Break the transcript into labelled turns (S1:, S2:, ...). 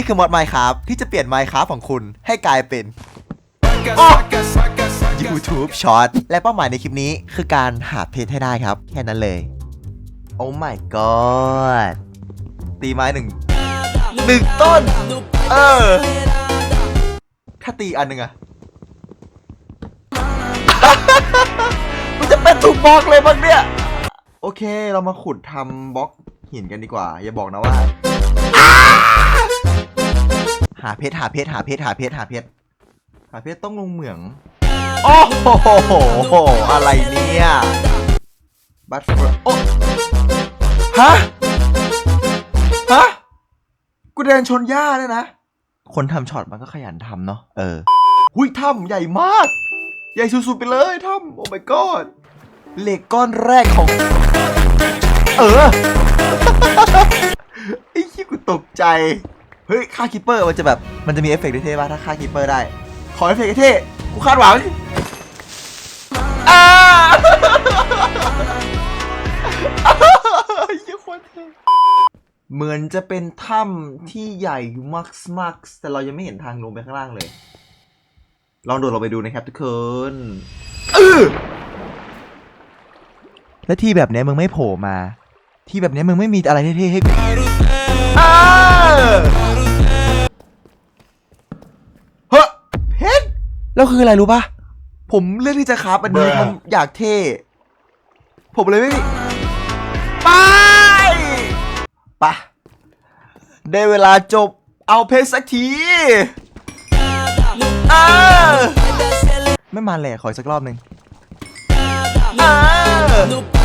S1: นี่คือมอดไมค์ครับที่จะเปลี่ยนไมค์ครับของคุณให้กลายเป็น YouTube Short และเป้าหมายในคลิปนี้คือการหาเพจให้ได้ครับ แค่นั้นเลย โอ้ my god ตีไม้หนึ่งหนึ่งต้น เออ ถ้าตีอันหนึ่งอะมันจะเป็นถูกบล็อกเลยบ้างเนี่ย โอเคเรามาขุดทำบล็อกหินกันดีกว่า อย่าบอกนะว่า หาเพชรหาเพชรหาเพชรหาเพชรหาเพชรหาเพชรต้องลงเหมือง โอ้โห อะไรเนี่ยบัตรโอ้ฮะ ฮะ กูเดินชนหญ้าเนี่ยนะ คนทำช็อตมันก็ขยันทำเนาะ เออ หุยถ้ำใหญ่มาก ใหญ่สุดๆไปเลยถ้ำโอ้ my god เหล็กก้อนแรกของ เออ ไอ้ขี้กูตกใจ เฮ้ยฆ่าคิปเปอร์มันจะแบบมันจะมีเอฟเฟกต์เท่ๆป่ะถ้าฆ่าคิปเปอร์ได้ ขอเอฟเฟกต์เท่กูคาดหวังอาเหี้ยโคตรเหมือนจะเป็นถ้ำที่ใหญ่มากๆแต่เรายังไม่เห็นทางลงไปข้างล่างเลย ลองโดดลงไปดูนะครับทุกคนเออและที่แบบนี้มึงไม่โผล่มา ที่แบบนี้มึงไม่มีอะไรเท่ๆให้ แล้วคืออะไรรู้ปะผมเลือกที่จะคราฟอันนี้ผมอยากเท่ ผมเลยไม่มีไปไปะได้เวลาจบเอาเพชรสักทีเออไม่มาแหละขออีกสักรอบหนึ่งเออ